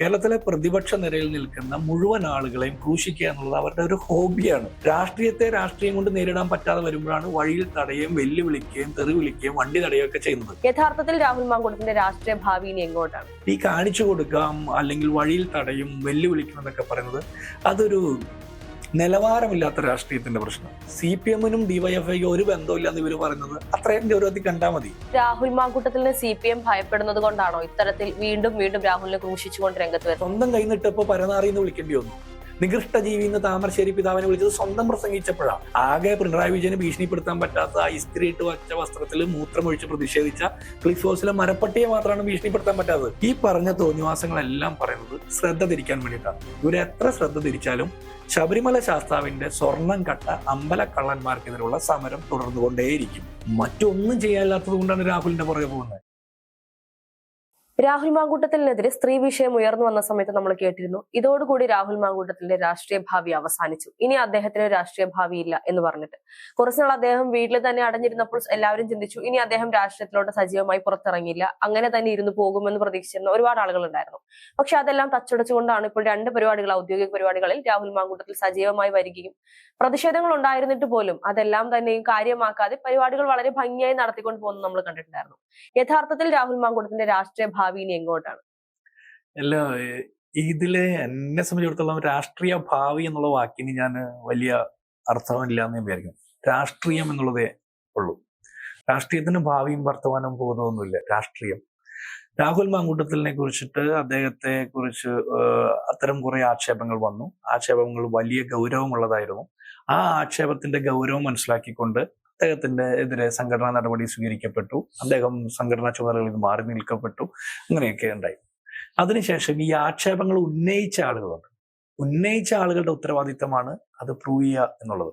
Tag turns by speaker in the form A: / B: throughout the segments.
A: കേരളത്തിലെ പ്രതിപക്ഷ നിരയിൽ നിൽക്കുന്ന മുഴുവൻ ആളുകളെയും ക്രൂശിക്കുക എന്നുള്ളത് അവരുടെ ഒരു ഹോബിയാണ്. രാഷ്ട്രീയത്തെ രാഷ്ട്രീയം കൊണ്ട് നേരിടാൻ പറ്റാതെ വരുമ്പോഴാണ് വഴിയിൽ തടയുകയും വെല്ലുവിളിക്കുകയും തെറി വിളിക്കുകയും വണ്ടി തടയുകയൊക്കെ ചെയ്യുന്നത്.
B: യഥാർത്ഥത്തിൽ രാഹുൽ മാങ്കോടത്തിന്റെ രാഷ്ട്രീയ ഭാവി എങ്ങോട്ടാണ്?
A: ഈ കാണിച്ചു കൊടുക്കാം അല്ലെങ്കിൽ വഴിയിൽ തടയും വെല്ലുവിളിക്കും എന്നൊക്കെ പറയുന്നത് അതൊരു നിലവാരമില്ലാത്ത രാഷ്ട്രീയത്തിന്റെ പ്രശ്നം. സി പി എമ്മിനും ഡിവൈഎഫ്ഐക്കും ഒരു ബന്ധമില്ല എന്ന് ഇവർ പറയുന്നത് അത്രയും ഗൗരവത്തിൽ കണ്ടാൽ മതി.
B: രാഹുൽ മാങ്കൂട്ടത്തിന് സി പി എം ഭയപ്പെടുന്നത് കൊണ്ടാണോ? ഇത്തരത്തിൽ വീണ്ടും വീണ്ടും രാഹുലിനെ ക്രൂശിച്ചുകൊണ്ട് രംഗത്ത് വരുന്നത്?
A: സ്വന്തം കൈനിട്ട് നിട്ടപ്പോ പരനാറി എന്ന് വിളിക്കേണ്ടി വന്നു. നികൃഷ്ട ജീവി എന്ന് താമരശ്ശേരി പിതാവിനെ വിളിച്ചത് സ്വന്തം പ്രസംഗിച്ചപ്പോഴാണ്. ആകെ പിണറായി വിജയനെ ഭീഷണിപ്പെടുത്താൻ പറ്റാത്ത ആ ഇസ്ത്രി ഇട്ട് വച്ച വസ്ത്രത്തിൽ മൂത്രമൊഴിച്ച് പ്രതിഷേധിച്ച ക്ലിഫ് ഹൗസിലെ മരപ്പട്ടിയെ മാത്രമാണ് ഭീഷണിപ്പെടുത്താൻ പറ്റാത്തത്. ഈ പറഞ്ഞ തോന്നിവാസങ്ങളെല്ലാം പറയുന്നത് ശ്രദ്ധ തിരിക്കാൻ വേണ്ടിയിട്ടാണ്. ഇവർ എത്ര ശ്രദ്ധ തിരിച്ചാലും ശബരിമല ശാസ്താവിന്റെ സ്വർണം കട്ട അമ്പല കള്ളന്മാർക്കെതിരെയുള്ള സമരം തുടർന്നുകൊണ്ടേയിരിക്കും. മറ്റൊന്നും ചെയ്യാനില്ലാത്തത് കൊണ്ടാണ് രാഹുലിന്റെ പുറകെ പോകുന്നത്.
B: രാഹുൽ മാങ്കൂട്ടത്തിനെതിരെ സ്ത്രീ വിഷയം ഉയർന്നു വന്ന സമയത്ത് നമ്മൾ കേട്ടിരുന്നു. ഇതോടുകൂടി രാഹുൽ മാങ്കൂട്ടത്തിന്റെ രാഷ്ട്രീയ ഭാവി അവസാനിച്ചു. ഇനി അദ്ദേഹത്തിന് രാഷ്ട്രീയ ഭാവി ഇല്ല എന്ന് പറഞ്ഞിട്ട്. കുറച്ചുനാൾ അദ്ദേഹം വീട്ടിൽ തന്നെ അടഞ്ഞിരുന്നപ്പോൾ എല്ലാവരും ചിന്തിച്ചു ഇനി അദ്ദേഹം രാഷ്ട്രീയത്തിലോട്ട് സജീവമായി പുറത്തിറങ്ങിയില്ല. അങ്ങനെ തന്നെ ഇരുന്ന് പോകുമെന്ന് പ്രതീക്ഷിച്ചിരുന്ന ഒരുപാട് ആളുകൾ ഉണ്ടായിരുന്നു പക്ഷെ അതെല്ലാം തച്ചുടച്ചുകൊണ്ടാണ് ഇപ്പോൾ രണ്ട് പരിപാടികൾ ഔദ്യോഗിക പരിപാടികളിൽ രാഹുൽ മാങ്കൂട്ടത്തിൽ സജീവമായി വരികയും പ്രതിഷേധങ്ങൾ ഉണ്ടായിരുന്നിട്ട് പോലും അതെല്ലാം തന്നെയും കാര്യമാക്കാതെ പരിപാടികൾ വളരെ ഭംഗിയായി നടത്തിക്കൊണ്ട് പോകുന്നത് നമ്മൾ കണ്ടിട്ടുണ്ടായിരുന്നു. യഥാർത്ഥത്തിൽ രാഹുൽ മാങ്കൂട്ടത്തിന്റെ രാഷ്ട്രീയ ഇനി എങ്ങോട്ടാണ്?
A: അല്ല ഇതിൽ എന്നെ സംബന്ധിച്ചിടത്തോളം രാഷ്ട്രീയ ഭാവി എന്നുള്ള വാക്കിന് ഞാൻ വലിയ അർത്ഥമില്ല എന്ന് വിചാരിക്കും രാഷ്ട്രീയം എന്നുള്ളതേ ഉള്ളൂ. രാഷ്ട്രീയത്തിന് ഭാവിയും വർത്തമാനവും പോകുന്നതൊന്നുമില്ല രാഷ്ട്രീയം. രാഹുൽ മാങ്കൂട്ടത്തിലിനെ കുറിച്ചിട്ട് അദ്ദേഹത്തെ കുറിച്ച് അത്തരം കുറെ ആക്ഷേപങ്ങൾ വന്നു. ആക്ഷേപങ്ങൾ വലിയ ഗൗരവമുള്ളതായിരുന്നു. ആ ആക്ഷേപത്തിന്റെ ഗൗരവം മനസ്സിലാക്കിക്കൊണ്ട് അദ്ദേഹത്തിന്റെ എതിരെ സംഘടനാ നടപടി സ്വീകരിക്കപ്പെട്ടു. അദ്ദേഹം സംഘടനാ ചുമതലകളിൽ മാറി നിൽക്കപ്പെട്ടു. അങ്ങനെയൊക്കെ ഉണ്ടായി. അതിനുശേഷം ഈ ആക്ഷേപങ്ങൾ ഉന്നയിച്ച ആളുകളുണ്ട്. ഉന്നയിച്ച ആളുകളുടെ ഉത്തരവാദിത്തമാണ് അത് പ്രൂവ് ചെയ്യുക എന്നുള്ളത്.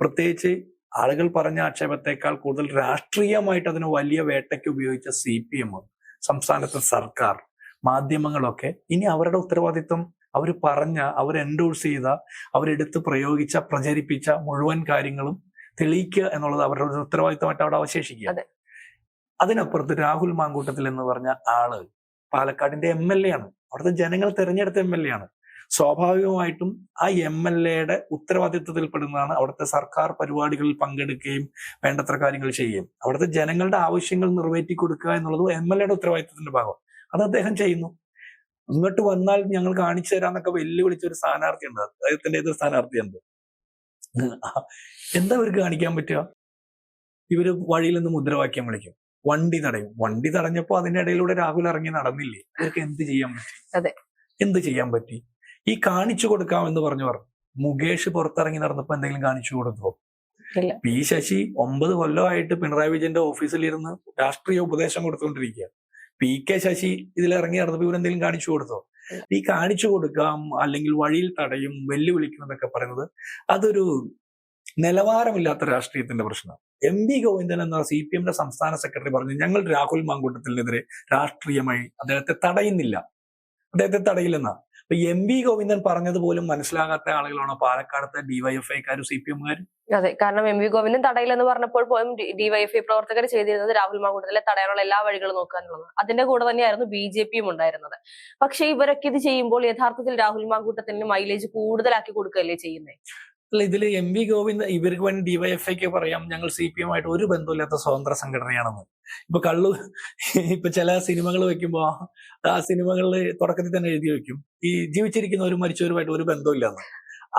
A: പ്രത്യേകിച്ച് ആളുകൾ പറഞ്ഞ ആക്ഷേപത്തെക്കാൾ കൂടുതൽ രാഷ്ട്രീയമായിട്ട് അതിന് വലിയ വേട്ടയ്ക്ക് ഉപയോഗിച്ച സി പി എം സംസ്ഥാനത്തെ സർക്കാർ മാധ്യമങ്ങളൊക്കെ ഇനി അവരുടെ ഉത്തരവാദിത്തം അവർ പറഞ്ഞ അവർ എൻഡോഴ്സ് ചെയ്ത അവരെടുത്ത് പ്രയോഗിച്ച പ്രചരിപ്പിച്ച മുഴുവൻ കാര്യങ്ങളും തെളിയിക്കുക എന്നുള്ളത് അവരുടെ ഒരു ഉത്തരവാദിത്തമായിട്ട് അവിടെ അവശേഷിക്കുക.
B: അതെ.
A: അതിനപ്പുറത്ത് രാഹുൽ മാങ്കൂട്ടത്തിൽ എന്ന് പറഞ്ഞ ആൾ പാലക്കാടിന്റെ എം എൽ എ ആണ്. അവിടുത്തെ ജനങ്ങൾ തെരഞ്ഞെടുത്ത എം എൽ എ ആണ്. സ്വാഭാവികമായിട്ടും ആ എം എൽ എയുടെ ഉത്തരവാദിത്വത്തിൽപ്പെടുന്നതാണ് അവിടുത്തെ സർക്കാർ പരിപാടികളിൽ പങ്കെടുക്കുകയും വേണ്ടത്ര കാര്യങ്ങൾ ചെയ്യുകയും. അവിടുത്തെ ജനങ്ങളുടെ ആവശ്യങ്ങൾ നിറവേറ്റി കൊടുക്കുക എന്നുള്ളത് എം എൽ എയുടെ ഉത്തരവാദിത്വത്തിന്റെ ഭാഗം അത് അദ്ദേഹം ചെയ്യുന്നു. ഇങ്ങോട്ട് വന്നാൽ ഞങ്ങൾ കാണിച്ചു തരാന്നൊക്കെ വെല്ലുവിളിച്ച ഒരു സ്ഥാനാർത്ഥിയുണ്ട്. അദ്ദേഹത്തിന്റെ ഏത് സ്ഥാനാർത്ഥി ഉണ്ട് എന്താ അവർക്ക് കാണിക്കാൻ പറ്റുക? ഇവർ വഴിയിൽ നിന്ന് മുദ്രാവാക്യം വിളിക്കും. വണ്ടി തടയും. വണ്ടി തടഞ്ഞപ്പോ അതിന്റെ ഇടയിലൂടെ രാഹുൽ ഇറങ്ങി നടന്നില്ലേ? ഇവർക്ക് എന്ത് ചെയ്യാൻ പറ്റി?
B: അതെ.
A: എന്ത് ചെയ്യാൻ പറ്റി? ഈ കാണിച്ചു കൊടുക്കാം എന്ന് പറഞ്ഞു പറഞ്ഞു മുകേഷ് പുറത്തിറങ്ങി നടന്നപ്പോ എന്തെങ്കിലും കാണിച്ചു കൊടുത്തോ. പി ശശി ഒമ്പത് കൊല്ലമായിട്ട് പിണറായി വിജയന്റെ ഓഫീസിൽ ഓഫീസിലിരുന്ന് രാഷ്ട്രീയ ഉപദേശം കൊടുത്തുകൊണ്ടിരിക്കുക പി കെ ശശി ഇതിൽ ഇറങ്ങി നടന്നപ്പോ ഇവരെന്തെങ്കിലും കാണിച്ചു കൊടുത്തോ. ഈ കാണിച്ചു കൊടുക്കാം അല്ലെങ്കിൽ വഴിയിൽ തടയും വെല്ലുവിളിക്കും എന്നൊക്കെ പറയുന്നത് അതൊരു നിലവാരമില്ലാത്ത രാഷ്ട്രീയത്തിന്റെ പ്രശ്നം എം വി ഗോവിന്ദൻ എന്ന സി പി എമ്മിന്റെ സംസ്ഥാന സെക്രട്ടറി പറഞ്ഞു ഞങ്ങൾ രാഹുൽ മാങ്കൂട്ടത്തിനെതിരെ രാഷ്ട്രീയമായി അദ്ദേഹത്തെ തടയുന്നില്ല. അദ്ദേഹത്തെ തടയില്ലെന്നാ. അപ്പൊ എം വി ഗോവിന്ദൻ പറഞ്ഞത് പോലും മനസ്സിലാകാത്ത ആളുകളാണോ പാലക്കാടത്തെ ഡിവൈഎഫ്ഐക്കാരും സി പി എമ്മുകാരും?
B: അതെ കാരണം എം വി ഗോവിന്ദൻ തടയിൽ തടയില്ലെന്ന് പറഞ്ഞപ്പോൾ പോലും ഡിവൈഎഫ്ഐ പ്രവർത്തകർ ചെയ്തിരുന്നത് രാഹുൽ മാങ്കൂട്ടത്തിലെ തടയാനുള്ള എല്ലാ വഴികളും നോക്കുക എന്നുള്ളത് അതിന്റെ കൂടെ തന്നെയായിരുന്നു ബി ജെ പിയും ഉണ്ടായിരുന്നത്. പക്ഷെ ഇവരൊക്കെ ഇത് ചെയ്യുമ്പോൾ യഥാർത്ഥത്തിൽ രാഹുൽ മാങ്കൂട്ടത്തിന് മൈലേജ് കൂടുതലാക്കി കൊടുക്കുകയല്ലേ ചെയ്യുന്നത്
A: അല്ല ഇതിൽ എം വി ഗോവിന്ദ് ഇവർക്ക് വേണ്ടി ഡിവൈഎഫ്ഐക്ക് പറയാം ഞങ്ങൾ സി പി എമ്മായിട്ട് ഒരു ബന്ധമില്ലാത്ത സ്വതന്ത്ര സംഘടനയാണെന്ന്. ഇപ്പൊ കള്ളു ഇപ്പൊ ചില സിനിമകൾ വെക്കുമ്പോ ആ സിനിമകളിൽ തുടക്കത്തിൽ തന്നെ എഴുതി വെക്കും. ഈ ജീവിച്ചിരിക്കുന്നവരും മരിച്ചവരുമായിട്ട് ഒരു ബന്ധമില്ലെന്ന്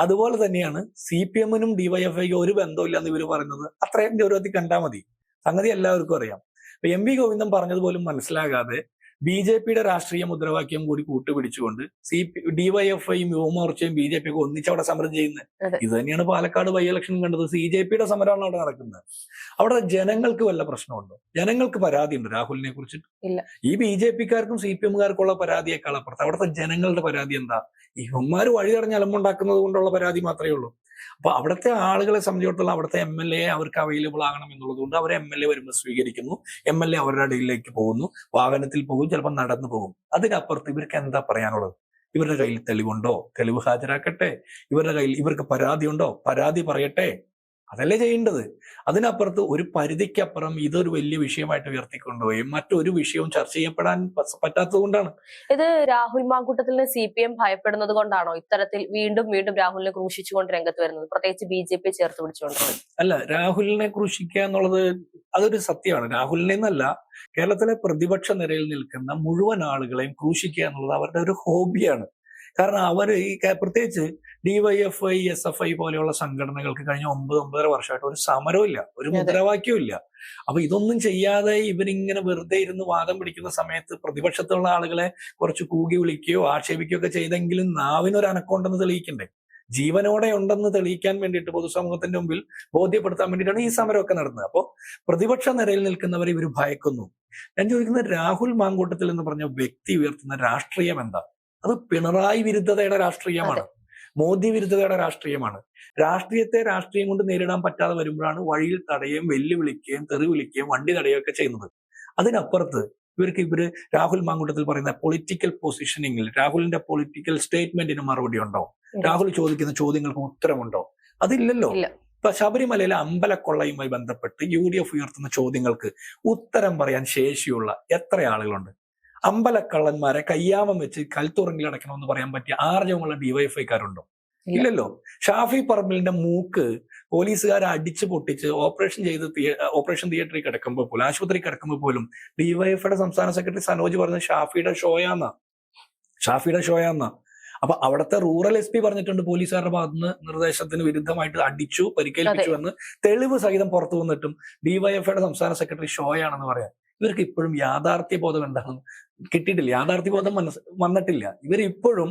A: അതുപോലെ തന്നെയാണ് സി പി എമ്മിനും ഡിവൈഎഫ്ഐക്കും ഒരു ബന്ധമില്ലെന്ന് ഇവർ പറയുന്നത്. അത്രയും ഗൗരവത്തിൽ കണ്ടാൽ മതി. സംഗതി എല്ലാവർക്കും അറിയാം. എം വി ഗോവിന്ദൻ പറഞ്ഞത് പോലും മനസ്സിലാകാതെ ബി ജെ പിയുടെ രാഷ്ട്രീയ മുദ്രാവാക്യം കൂടി കൂട്ടുപിടിച്ചുകൊണ്ട് സി പി ഡിവൈഎഫ്ഐയും യുവമോർച്ചയും ബി ജെ പി ഒക്കെ ഒന്നിച്ച് അവിടെ സമരം ചെയ്യുന്നത്. ഇത് തന്നെയാണ് പാലക്കാട് ബൈ ഇലക്ഷൻ കണ്ടത്. സി ജെ പിയുടെ സമരമാണ് അവിടെ നടക്കുന്നത്. അവിടെ ജനങ്ങൾക്ക് വല്ല പ്രശ്നമുണ്ടോ? ജനങ്ങൾക്ക് പരാതിയുണ്ട് രാഹുലിനെ കുറിച്ചിട്ട്
B: ഇല്ല.
A: ഈ ബി ജെ പിക്കാർക്കും സി പി എമ്മുകാർക്കുള്ള പരാതിയേക്കാൾ അപ്പുറത്ത്. അവിടുത്തെ ജനങ്ങളുടെ പരാതി എന്താ? ഈ വഴി തടഞ്ഞ് അലമ്പുണ്ടാക്കുന്നത് കൊണ്ടുള്ള പരാതി മാത്രമേ ഉള്ളൂ. അപ്പൊ അവിടുത്തെ ആളുകളെ സംബന്ധിച്ചിടത്തോളം അവിടുത്തെ എം എൽ എ അവർക്ക് അവൈലബിൾ ആകണം എന്നുള്ളത് കൊണ്ട് അവർ എം എൽ എ വരുമ്പോൾ സ്വീകരിക്കുന്നു. എം എൽ എ അവരുടെ ഇടയിലേക്ക് പോകുന്നു. വാഹനത്തിൽ പോകും ചിലപ്പോൾ നടന്നു പോകും. അതിനപ്പുറത്ത് ഇവർക്ക് എന്താ പറയാനുള്ളത്? ഇവരുടെ കയ്യിൽ തെളിവുണ്ടോ? തെളിവ് ഹാജരാക്കട്ടെ. ഇവരുടെ കയ്യിൽ ഇവർക്ക് പരാതി ഉണ്ടോ പരാതി പറയട്ടെ. അതല്ലേ ചെയ്യേണ്ടത്? അതിനപ്പുറത്ത് ഒരു പരിധിക്കപ്പുറം ഇതൊരു വലിയ വിഷയമായിട്ട് ഉയർത്തിക്കൊണ്ടുപോയി മറ്റൊരു വിഷയവും ചർച്ച ചെയ്യപ്പെടാൻ പറ്റാത്തത് കൊണ്ടാണ്.
B: ഇത് രാഹുൽ മാങ്കൂട്ടത്തിന് സി പി എം ഭയപ്പെടുന്നത് കൊണ്ടാണോ ഇത്തരത്തിൽ വീണ്ടും വീണ്ടും രാഹുലിനെ ക്രൂശിച്ചുകൊണ്ട് രംഗത്ത് വരുന്നത്? പ്രത്യേകിച്ച് ബി ജെ പി ചേർത്ത് പിടിച്ചുകൊണ്ട്
A: അല്ല രാഹുലിനെ ക്രൂശിക്കുക എന്നുള്ളത് അതൊരു സത്യമാണ്. രാഹുലിനെ എന്നല്ല കേരളത്തിലെ പ്രതിപക്ഷ നിരയിൽ നിൽക്കുന്ന മുഴുവൻ ആളുകളെയും ക്രൂശിക്കുക എന്നുള്ളത് അവരുടെ ഒരു ഹോബിയാണ്. കാരണം അവർ ഈ പ്രത്യേകിച്ച് ഡിവൈഎഫ്ഐ എസ് എഫ് ഐ പോലെയുള്ള സംഘടനകൾക്ക് കഴിഞ്ഞ ഒമ്പത് ഒമ്പതര വർഷമായിട്ട് ഒരു സമരവും ഇല്ല. ഒരു. മുദ്രാവാക്യവും ഇല്ല. അപ്പൊ ഇതൊന്നും ചെയ്യാതെ ഇവരിങ്ങനെ വെറുതെ ഇരുന്ന് വാദം പിടിക്കുന്ന സമയത്ത് പ്രതിപക്ഷത്തുള്ള ആളുകളെ കുറച്ച് കൂകി വിളിക്കുകയോ ആക്ഷേപിക്കുകയോ ഒക്കെ ചെയ്തെങ്കിലും നാവിനൊരു അനക്കമുണ്ടെന്ന് തെളിയിക്കണ്ടേ? ജീവനോടെ ഉണ്ടെന്ന് തെളിയിക്കാൻ വേണ്ടിയിട്ട് പൊതുസമൂഹത്തിന്റെ മുമ്പിൽ ബോധ്യപ്പെടുത്താൻ വേണ്ടിയിട്ടാണ് ഈ സമരമൊക്കെ നടന്നത്. അപ്പോൾ പ്രതിപക്ഷ നിരയിൽ നിൽക്കുന്നവരെ ഇവർ ഭയക്കുന്നു. ഞാൻ ചോദിക്കുന്നത് രാഹുൽ മാങ്കൂട്ടത്തിൽ എന്ന് പറഞ്ഞ വ്യക്തി ഉയർത്തുന്ന രാഷ്ട്രീയം എന്താ? അത് പിണറായി വിരുദ്ധതയുടെ രാഷ്ട്രീയമാണ്. മോദി വിരുദ്ധതയുടെ രാഷ്ട്രീയമാണ്. രാഷ്ട്രീയത്തെ രാഷ്ട്രീയം കൊണ്ട് നേരിടാൻ പറ്റാതെ വരുമ്പോഴാണ് വഴിയിൽ തടയുകയും വെല്ലുവിളിക്കുകയും തെറി വിളിക്കുകയും വണ്ടി തടയുകയും ഒക്കെ ചെയ്യുന്നത്. അതിനപ്പുറത്ത് ഇവർക്ക് ഇവർ രാഹുൽ മാങ്കൂട്ടത്തിൽ പറയുന്ന പൊളിറ്റിക്കൽ പൊസിഷനിങ്ങിൽ രാഹുലിന്റെ പൊളിറ്റിക്കൽ സ്റ്റേറ്റ്മെന്റിന് മറുപടി ഉണ്ടോ? രാഹുൽ ചോദിക്കുന്ന ചോദ്യങ്ങൾക്ക് ഉത്തരമുണ്ടോ? അതില്ലല്ലോ. ഇപ്പൊ ശബരിമലയിലെ അമ്പലക്കൊള്ളയുമായി ബന്ധപ്പെട്ട് യു ഡി എഫ് ഉയർത്തുന്ന ചോദ്യങ്ങൾക്ക് ഉത്തരം പറയാൻ ശേഷിയുള്ള എത്ര ആളുകളുണ്ട്? അമ്പലക്കള്ളന്മാരെ കയ്യാമം വെച്ച് കൽത്തുറങ്ങിൽ അടയ്ക്കണമെന്ന് പറയാൻ പറ്റിയ ആർജവമുള്ള ഡിവൈഎഫ്ഐക്കാരുണ്ടോ
B: ഇല്ല.
A: ഇല്ലല്ലോ. ഷാഫി പറമ്പിലിന്റെ മൂക്ക് പോലീസുകാരെ അടിച്ചു പൊട്ടിച്ച് ഓപ്പറേഷൻ ചെയ്ത് ഓപ്പറേഷൻ തിയേറ്ററിൽ കിടക്കുമ്പോൾ പോലും ആശുപത്രി കിടക്കുമ്പോൾ പോലും ഡിവൈഎഫ്ഐയുടെ സംസ്ഥാന സെക്രട്ടറി സനോജ് പറഞ്ഞ ഷാഫിയുടെ ഷോയാന്ന. ഷാഫിയുടെ ഷോയാന്ന. അപ്പൊ അവിടുത്തെ റൂറൽ എസ് പി പറഞ്ഞിട്ടുണ്ട് പോലീസുകാരുടെ ഭാഗത്തുനിന്ന് നിർദ്ദേശത്തിന് വിരുദ്ധമായിട്ട് അടിച്ചു പരിക്കേൽപ്പിച്ചു എന്ന് തെളിവ് സഹിതം പുറത്തു വന്നിട്ടും ഡിവൈഎഫ്ഐയുടെ സംസ്ഥാന സെക്രട്ടറി ഷോയാണെന്ന് പറയാം. ഇവർക്ക് ഇപ്പോഴും യാഥാർത്ഥ്യ ബോധം എന്താണെന്ന് കിട്ടിയിട്ടില്ല. യാഥാർത്ഥ്യ ബോധം മനസ്സ് വന്നിട്ടില്ല. ഇവർ ഇപ്പോഴും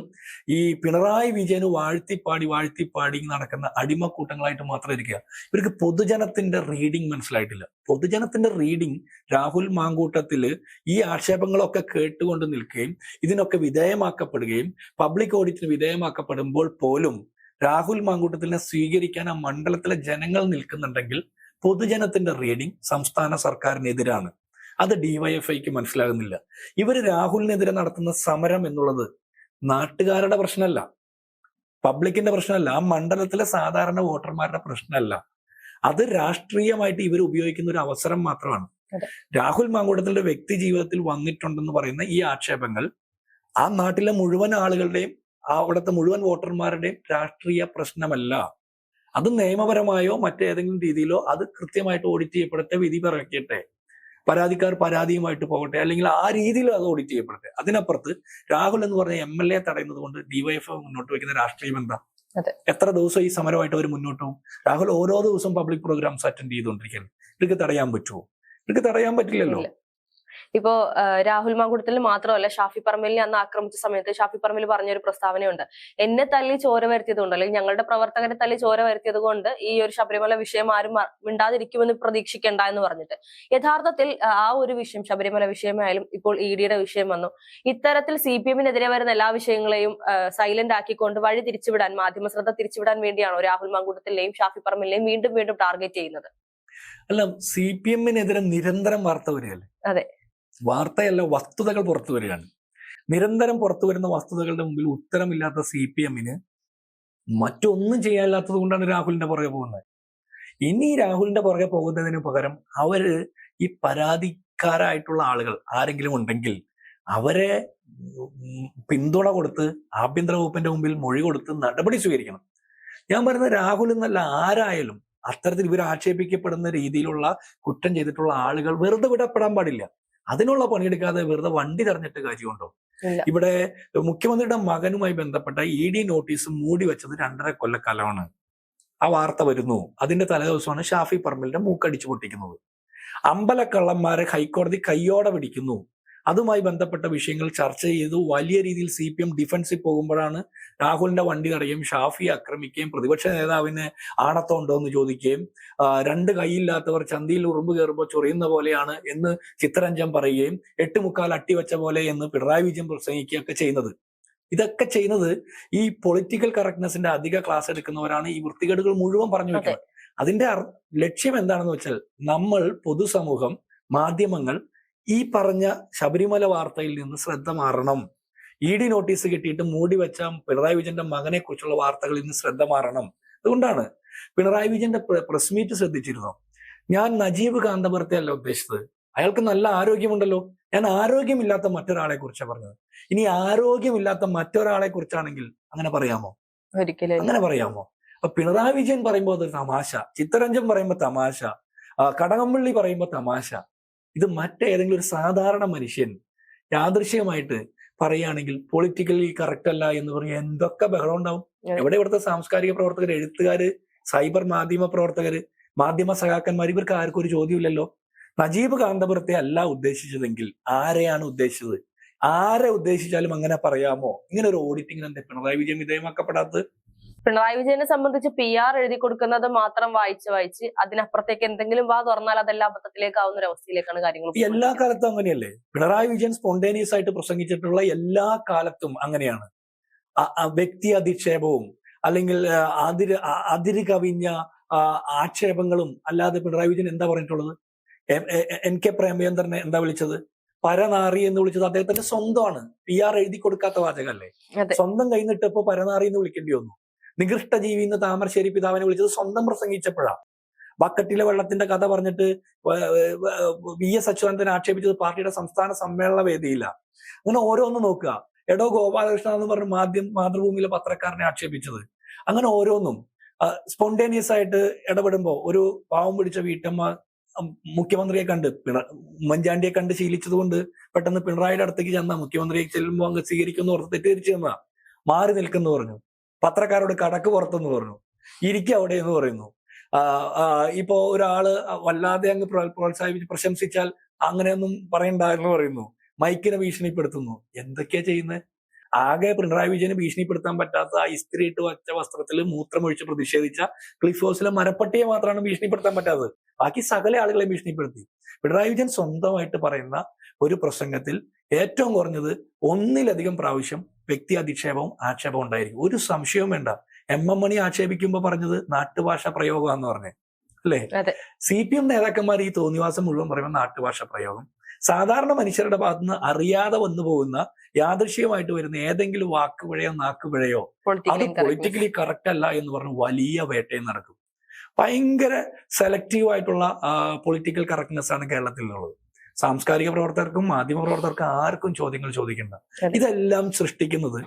A: ഈ പിണറായി വിജയന് വാഴ്ത്തിപ്പാടി വാഴ്ത്തിപ്പാടി നടക്കുന്ന അടിമക്കൂട്ടങ്ങളായിട്ട് മാത്രം ഇരിക്കുക. ഇവർക്ക് പൊതുജനത്തിന്റെ റീഡിംഗ് മനസ്സിലായിട്ടില്ല. പൊതുജനത്തിന്റെ റീഡിംഗ് രാഹുൽ മാങ്കൂട്ടത്തിൽ ഈ ആക്ഷേപങ്ങളൊക്കെ കേട്ടുകൊണ്ട് നിൽക്കുകയും ഇതിനൊക്കെ വിധേയമാക്കപ്പെടുകയും പബ്ലിക് ഓഡിറ്റിന് വിധേയമാക്കപ്പെടുമ്പോൾ പോലും രാഹുൽ മാങ്കൂട്ടത്തിനെ സ്വീകരിക്കാൻ ആ മണ്ഡലത്തിലെ ജനങ്ങൾ നിൽക്കുന്നുണ്ടെങ്കിൽ പൊതുജനത്തിന്റെ റീഡിംഗ് സംസ്ഥാന സർക്കാരിനെതിരാണ്. അത് ഡിവൈഎഫ്ഐക്ക് മനസ്സിലാകുന്നില്ല. ഇവർ രാഹുലിനെതിരെ നടത്തുന്ന സമരം എന്നുള്ളത് നാട്ടുകാരുടെ പ്രശ്നമല്ല. പബ്ലിക്കിന്റെ പ്രശ്നമല്ല. ആ മണ്ഡലത്തിലെ സാധാരണ വോട്ടർമാരുടെ പ്രശ്നമല്ല. അത് രാഷ്ട്രീയമായിട്ട് ഇവർ ഉപയോഗിക്കുന്ന ഒരു അവസരം മാത്രമാണ്. രാഹുൽ മാങ്കൂടത്തിന്റെ വ്യക്തി ജീവിതത്തിൽ വന്നിട്ടുണ്ടെന്ന് പറയുന്ന ഈ ആക്ഷേപങ്ങൾ ആ നാട്ടിലെ മുഴുവൻ ആളുകളുടെയും അവിടുത്തെ മുഴുവൻ വോട്ടർമാരുടെയും രാഷ്ട്രീയ പ്രശ്നമല്ല. അത് നിയമപരമായോ മറ്റേതെങ്കിലും രീതിയിലോ അത് കൃത്യമായിട്ട് ഓഡിറ്റ് ചെയ്യപ്പെടട്ടെ വിധി പറയട്ടെ. പരാതിക്കാർ പരാതിയുമായിട്ട് പോകട്ടെ അല്ലെങ്കിൽ ആ രീതിയിൽ അത് ഓഡിറ്റ് ചെയ്യപ്പെടട്ടെ. അതിനപ്പുറത്ത് രാഹുൽ എന്ന് പറഞ്ഞ എം എൽ എ തടയുന്നത് കൊണ്ട് ഡിവൈഎഫ് മുന്നോട്ട് വയ്ക്കുന്ന രാഷ്ട്രീയം എന്താ? എത്ര ദിവസം ഈ സമരമായിട്ട് അവർ മുന്നോട്ട് പോകും? രാഹുൽ ഓരോ ദിവസവും പബ്ലിക് പ്രോഗ്രാംസ് അറ്റൻഡ് ചെയ്തുകൊണ്ടിരിക്കുകയാണ്. ഇവർക്ക് തടയാൻ പറ്റുമോ? ഇവർക്ക് തടയാൻ പറ്റില്ലല്ലോ.
B: ഇപ്പോ രാഹുൽ മാങ്കുടത്തിൽ മാത്രമല്ല ഷാഫി പറമ്പിലിനെ അന്ന് ആക്രമിച്ച സമയത്ത് ഷാഫി പറമ്പിൽ പറഞ്ഞൊരു പ്രസ്താവനയുണ്ട്. എന്നെ തല്ലി ചോര വരുത്തിയത് കൊണ്ട് അല്ലെങ്കിൽ ഞങ്ങളുടെ പ്രവർത്തകരെ തല്ലി ചോര വരുത്തിയത് കൊണ്ട് ഈ ഒരു ശബരിമല വിഷയം ആരും മിണ്ടാതിരിക്കുമെന്ന് പ്രതീക്ഷിക്കേണ്ട എന്ന് പറഞ്ഞിട്ട്. യഥാർത്ഥത്തിൽ ആ, ആ ഒരു വിഷയം ശബരിമല വിഷയമായാലും ഇപ്പോൾ ഇ ഡിയുടെ വിഷയം വന്നു. ഇത്തരത്തിൽ സി പി എമ്മിനെതിരെ വരുന്ന എല്ലാ വിഷയങ്ങളെയും സൈലന്റ് ആക്കിക്കൊണ്ട് വഴി തിരിച്ചുവിടാൻ മാധ്യമ ശ്രദ്ധ തിരിച്ചുവിടാൻ വേണ്ടിയാണോ രാഹുൽ മാങ്കൂട്ടത്തിലെയും ഷാഫി പറമ്പിലെയും വീണ്ടും വീണ്ടും ടാർഗറ്റ് ചെയ്യുന്നത്?
A: അല്ല സി പി എമ്മിനെതിരെ നിരന്തരം വാർത്ത വരികയല്ലേ?
B: അതെ.
A: വാർത്തയല്ല വസ്തുതകൾ പുറത്തു വരികയാണ്. നിരന്തരം പുറത്തു വരുന്ന വസ്തുതകളുടെ മുമ്പിൽ ഉത്തരമില്ലാത്ത സി പി എമ്മിന് മറ്റൊന്നും ചെയ്യാനില്ലാത്തത് കൊണ്ടാണ് രാഹുലിന്റെ പുറകെ പോകുന്നത്. ഇനി രാഹുലിന്റെ പുറകെ പോകുന്നതിന് പകരം അവർ ഈ പരാതിക്കാരായിട്ടുള്ള ആളുകൾ ആരെങ്കിലും ഉണ്ടെങ്കിൽ അവരെ പിന്തുണ കൊടുത്ത് ആഭ്യന്തര വകുപ്പിന്റെ മുമ്പിൽ മൊഴി കൊടുത്ത് നടപടി സ്വീകരിക്കണം. ഞാൻ പറയുന്നത് രാഹുൽ എന്നല്ല ആരായാലും അത്തരത്തിൽ ഇവർ ആക്ഷേപിക്കപ്പെടുന്ന രീതിയിലുള്ള കുറ്റം ചെയ്തിട്ടുള്ള ആളുകൾ വെറുതെ വിടപ്പെടാൻ പാടില്ല. അതിനുള്ള പണിയെടുക്കാതെ വെറുതെ വണ്ടി തെരഞ്ഞിട്ട് കാര്യമുണ്ടോ? ഇവിടെ മുഖ്യമന്ത്രിയുടെ മകനുമായി ബന്ധപ്പെട്ട ഇ ഡി നോട്ടീസ് മൂടി വെച്ചത് രണ്ടര കൊല്ലക്കാലമാണ്. ആ വാർത്ത വരുന്നു. അതിന്റെ തലേദിവസമാണ് ഷാഫി പറമ്പലിന്റെ മൂക്കടിച്ചു പൊട്ടിക്കുന്നത്. അമ്പലക്കള്ളന്മാരെ ഹൈക്കോടതി കയ്യോടെ പിടിക്കുന്നു. അതുമായി ബന്ധപ്പെട്ട വിഷയങ്ങൾ ചർച്ച ചെയ്തു. വലിയ രീതിയിൽ സി പി എം ഡിഫൻസിൽ പോകുമ്പോഴാണ് രാഹുലിന്റെ വണ്ടി തടയുകയും ഷാഫിയെ ആക്രമിക്കുകയും പ്രതിപക്ഷ നേതാവിന് ആണത്തമുണ്ടോ എന്ന് ചോദിക്കുകയും രണ്ട് കൈയില്ലാത്തവർ ചന്തിയിൽ ഉറുമ്പ് കയറുമ്പോൾ ചൊറിയുന്ന പോലെയാണ് എന്ന് ചിത്തരഞ്ജൻ പറയുകയും എട്ട് മുക്കാൽ അട്ടിവെച്ച പോലെ എന്ന് പിണറായി വിജയൻ പ്രസംഗിക്കുകയൊക്കെ ചെയ്യുന്നത്. ഇതൊക്കെ ചെയ്യുന്നത് ഈ പൊളിറ്റിക്കൽ കറക്റ്റ്നെസിന്റെ അധിക ക്ലാസ് എടുക്കുന്നവരാണ്. ഈ വൃത്തികേടുകൾ മുഴുവൻ പറഞ്ഞു വെക്കുന്നത് അതിന്റെ ലക്ഷ്യം എന്താണെന്ന് വെച്ചാൽ നമ്മൾ പൊതുസമൂഹം മാധ്യമങ്ങൾ ഈ പറഞ്ഞ ശബരിമല വാർത്തയിൽ നിന്ന് ശ്രദ്ധ മാറണം. ഇ ഡി നോട്ടീസ് കിട്ടിയിട്ട് മൂടി വെച്ച പിണറായി വിജയന്റെ മകനെ കുറിച്ചുള്ള വാർത്തകളിൽ നിന്ന് ശ്രദ്ധ മാറണം. അതുകൊണ്ടാണ് പിണറായി വിജയന്റെ പ്രസ് മീറ്റ് ശ്രദ്ധിച്ചിരുന്നു? ഞാൻ നജീബ് കാന്തപുരത്തെ അല്ല ഉദ്ദേശിച്ചത്. അയാൾക്ക് നല്ല ആരോഗ്യമുണ്ടല്ലോ. ഞാൻ ആരോഗ്യമില്ലാത്ത മറ്റൊരാളെ കുറിച്ചാണ് പറഞ്ഞത്. ഇനി ആരോഗ്യമില്ലാത്ത മറ്റൊരാളെ കുറിച്ചാണെങ്കിൽ അങ്ങനെ പറയാമോ?
B: ഒരിക്കലും
A: അങ്ങനെ പറയാമോ? അപ്പൊ പിണറായി വിജയൻ പറയുമ്പോൾ അതൊരു തമാശ. ചിത്തരഞ്ജൻ പറയുമ്പോൾ തമാശ. കടകംപള്ളി പറയുമ്പോൾ തമാശ. ഇത് മറ്റേതെങ്കിലും ഒരു സാധാരണ മനുഷ്യൻ യാദൃശ്യമായിട്ട് പറയുകയാണെങ്കിൽ പൊളിറ്റിക്കലി കറക്റ്റ് അല്ല എന്ന് പറഞ്ഞ് എന്തൊക്കെ ബഹളം ഉണ്ടാവും? എവിടെ ഇവിടുത്തെ സാംസ്കാരിക പ്രവർത്തകർ എഴുത്തുകാര് സൈബർ മാധ്യമ പ്രവർത്തകർ മാധ്യമ സഖാക്കന്മാർ ഇവർക്ക് ആർക്കും ഒരു ചോദ്യമില്ലല്ലോ? നജീബ് കാന്തപുരത്തെ അല്ല ഉദ്ദേശിച്ചതെങ്കിൽ ആരെയാണ് ഉദ്ദേശിച്ചത്? ആരെ ഉദ്ദേശിച്ചാലും അങ്ങനെ പറയാമോ? ഇങ്ങനെ ഒരു ഓഡിറ്റിങ്ങിന് എന്താ പിണറായി വിജയം വിധേയമാക്കപ്പെടാത്തത്?
B: പിണറായി വിജയനെ സംബന്ധിച്ച് പി ആർ എഴുതി കൊടുക്കുന്നത് മാത്രം വായിച്ച് വായിച്ച് അതിനപ്പുറത്തേക്ക് എന്തെങ്കിലും വാ തുറന്നാൽ അതെല്ലാം അബദ്ധത്തിലേക്ക് ആവുന്ന ഒരു അവസ്ഥയിലേക്കാണ് കാര്യങ്ങൾ
A: എല്ലാ കാലത്തും അങ്ങനെയല്ലേ? പിണറായി വിജയൻ സ്പോണ്ടേനിയസ് ആയിട്ട് പ്രസംഗിച്ചിട്ടുള്ള എല്ലാ കാലത്തും അങ്ങനെയാണ്. വ്യക്തി അധിക്ഷേപവും അല്ലെങ്കിൽ അതിര് അതിര് കവിഞ്ഞ ആക്ഷേപങ്ങളും അല്ലാതെ പിണറായി വിജയൻ എന്താ പറഞ്ഞിട്ടുള്ളത്? എൻ കെ പ്രേമചന്ദ്രനെ എന്താ വിളിച്ചത്? പരനാറി എന്ന് വിളിച്ചത് അദ്ദേഹത്തിന്റെ സ്വന്തമാണ്. പി ആർ എഴുതി കൊടുക്കാത്ത വാചകല്ലേ. സ്വന്തം കൈനിട്ടപ്പോ പരനാറി എന്ന് വിളിക്കേണ്ടി വന്നു. നികൃഷ്ട ജീവി എന്ന് താമരശ്ശേരി പിതാവിനെ വിളിച്ചത് സ്വന്തം പ്രസംഗിച്ചപ്പോഴാണ്. ബക്കറ്റിലെ വെള്ളത്തിന്റെ കഥ പറഞ്ഞിട്ട് വ- എസ് അച്യുതാനന്ദനെ ആക്ഷേപിച്ചത് പാർട്ടിയുടെ സംസ്ഥാന സമ്മേളന വേദിയിലാണ് അങ്ങനെ ഓരോന്ന് നോക്കുക. എടോ ഗോപാലകൃഷ്ണ എന്ന് പറഞ്ഞ മാധ്യമ മാതൃഭൂമിയിലെ പത്രക്കാരനെ ആക്ഷേപിച്ചത്. അങ്ങനെ ഓരോന്നും. സ്പോണ്ടേനിയസ് ആയിട്ട് ഇടപെടുമ്പോ ഒരു പാവം പിടിച്ച വീട്ടമ്മ മുഖ്യമന്ത്രിയെ കണ്ട് പിണ ഉമ്മൻചാണ്ടിയെ കണ്ട് ശീലിച്ചത് കൊണ്ട് പെട്ടെന്ന് പിണറായിയുടെ അടുത്തേക്ക് ചെന്ന മുഖ്യമന്ത്രിയെ ചെല്ലുമ്പോൾ അങ്ങ് സ്വീകരിക്കുന്നു ഓർത്ത് തെറ്റിദ്ധരിച്ചു ചെന്ന. മാറി നിൽക്കുന്നു പറഞ്ഞു. പത്രക്കാരോട് കടക്ക് പുറത്തെന്ന് പറഞ്ഞു. ഇരിക്കും അവിടെ എന്ന് പറയുന്നു ഇപ്പോ ഒരാൾ വല്ലാതെ അങ്ങ് പ്രോത്സാഹിപ്പിച്ച് പ്രശംസിച്ചാൽ അങ്ങനെയൊന്നും പറയണ്ട എന്ന് പറയുന്നു. മൈക്കിനെ ഭീഷണിപ്പെടുത്തുന്നു. എന്തൊക്കെയാ ചെയ്യുന്നത് ആകെ പിണറായി വിജയനെ ഭീഷണിപ്പെടുത്താൻ പറ്റാത്ത ആ ഇസ്തിരി ഇട്ട് വച്ച വസ്ത്രത്തിൽ മൂത്രമൊഴിച്ച് പ്രതിഷേധിച്ച ക്ലിഫ് ഹൗസിലെ മരപ്പട്ടിയെ മാത്രമാണ് ഭീഷണിപ്പെടുത്താൻ പറ്റാത്തത്. ബാക്കി സകല ആളുകളെ ഭീഷണിപ്പെടുത്തി. പിണറായി വിജയൻ സ്വന്തമായിട്ട് പറയുന്ന ഒരു പ്രസംഗത്തിൽ ഏറ്റവും കുറഞ്ഞത് ഒന്നിലധികം പ്രാവശ്യം വ്യക്തി അധിക്ഷേപവും ആക്ഷേപവും ഉണ്ടായിരിക്കും. ഒരു സംശയവും വേണ്ട. എം എം മണി ആക്ഷേപിക്കുമ്പോൾ പറഞ്ഞത് നാട്ടുഭാഷ പ്രയോഗമാണെന്ന് പറഞ്ഞു. അല്ലേ? സി പി എം നേതാക്കന്മാർ ഈ തോന്നിവാസം മുഴുവൻ പറയുമ്പോൾ നാട്ടുഭാഷ പ്രയോഗം. സാധാരണ മനുഷ്യരുടെ ഭാഗത്തുനിന്ന് അറിയാതെ വന്നു പോകുന്ന യാദൃശ്യമായിട്ട് വരുന്ന ഏതെങ്കിലും വാക്കുപിഴയോ നാക്കുപിഴയോ അത്
B: പൊളിറ്റിക്കലി
A: കറക്റ്റ് അല്ല എന്ന് പറഞ്ഞ് വലിയ വേട്ടയും നടക്കും. ഭയങ്കര സെലക്റ്റീവ് ആയിട്ടുള്ള പൊളിറ്റിക്കൽ കറക്റ്റ്നെസ് ആണ് കേരളത്തിൽ കേരളത്തിലുള്ളത്. സാംസ്കാരിക പ്രവർത്തകർക്കും മാധ്യമ പ്രവർത്തകർക്കും ആർക്കും ചോദ്യങ്ങൾ ചോദിക്കേണ്ട. ഇതെല്ലാം സൃഷ്ടിക്കുന്നത്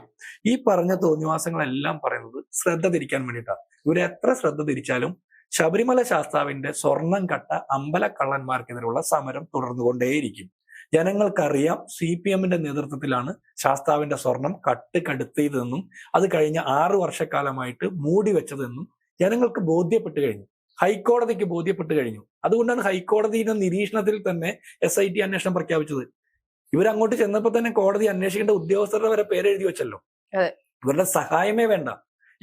A: ഈ പറഞ്ഞ തോന്നിവാസങ്ങളെല്ലാം പറയുന്നത് ശ്രദ്ധ തിരിക്കാൻ വേണ്ടിയിട്ടാണ്. ഇവർ എത്ര ശ്രദ്ധ തിരിച്ചാലും ശബരിമല ശാസ്താവിന്റെ സ്വർണം കട്ട അമ്പലക്കള്ളന്മാർക്കെതിരെയുള്ള സമരം തുടർന്നുകൊണ്ടേയിരിക്കും. ജനങ്ങൾക്കറിയാം സി പി എമ്മിന്റെ നേതൃത്വത്തിലാണ് ശാസ്താവിന്റെ സ്വർണം കട്ട് കടുത്തിയതെന്നും അത് കഴിഞ്ഞ ആറു വർഷക്കാലമായിട്ട് മൂടി വെച്ചതെന്നും ജനങ്ങൾക്ക് ബോധ്യപ്പെട്ടു കഴിഞ്ഞു. ഹൈക്കോടതിക്ക് ബോധ്യപ്പെട്ട് കഴിഞ്ഞു. അതുകൊണ്ടാണ് ഹൈക്കോടതിയുടെ നിരീക്ഷണത്തിൽ തന്നെ എസ് ഐ ടി അന്വേഷണം പ്രഖ്യാപിച്ചത്. ഇവരങ്ങോട്ട് ചെന്നപ്പോൾ തന്നെ കോടതി അന്വേഷിക്കേണ്ട ഉദ്യോഗസ്ഥരുടെ വരെ പേരെഴുതി വെച്ചല്ലോ. ഇവരുടെ സഹായമേ വേണ്ട.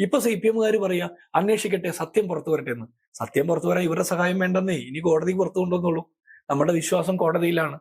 A: ഇപ്പൊ സി പി എമ്മുകാർ പറയാ അന്വേഷിക്കട്ടെ സത്യം പുറത്തു വരട്ടെ എന്ന്. സത്യം പുറത്തു വരാൻ ഇവരുടെ സഹായം വേണ്ടെന്നേ ഇനി കോടതി പുറത്തു കൊണ്ടുവന്നുള്ളൂ നമ്മുടെ വിശ്വാസം കോടതിയിലാണ്.